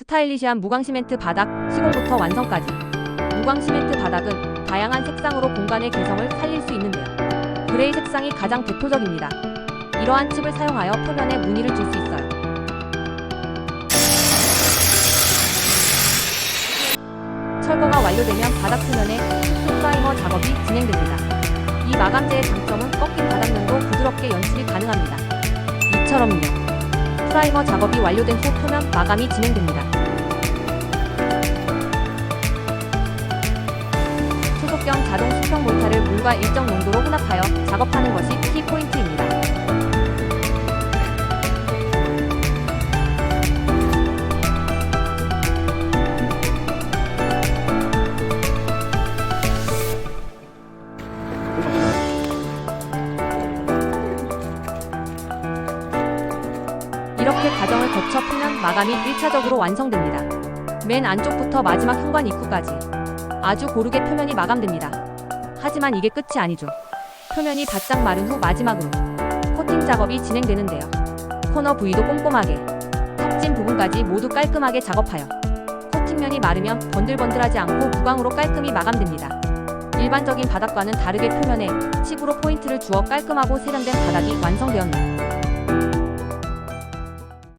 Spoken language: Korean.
스타일리시한 무광시멘트 바닥 시공부터 완성까지. 무광시멘트 바닥은 다양한 색상으로 공간의 개성을 살릴 수 있는데요. 그레이 색상이 가장 대표적입니다. 이러한 칩을 사용하여 표면에 무늬를 줄 수 있어요. 철거가 완료되면 바닥 표면에 특수 프라이머 작업이 진행됩니다. 이 마감재의 장점은 꺾인 바닥면도 부드럽게 연출이 가능합니다. 이처럼요. 프라이머 작업이 완료된 후 표면 마감이 진행됩니다. 초속경 자동 수평 몰타를 물과 일정 농도로 혼합하여 작업하는 것이 이렇게 과정을 거쳐 표면 마감이 1차적으로 완성됩니다. 맨 안쪽부터 마지막 현관 입구까지 아주 고르게 표면이 마감됩니다. 하지만 이게 끝이 아니죠. 표면이 바짝 마른 후 마지막으로 코팅 작업이 진행되는데요. 코너 부위도 꼼꼼하게, 탑진 부분까지 모두 깔끔하게 작업하여 코팅면이 마르면 번들번들하지 않고 무광으로 깔끔히 마감됩니다. 일반적인 바닥과는 다르게 표면에 칩으로 포인트를 주어 깔끔하고 세련된 바닥이 완성되었네요.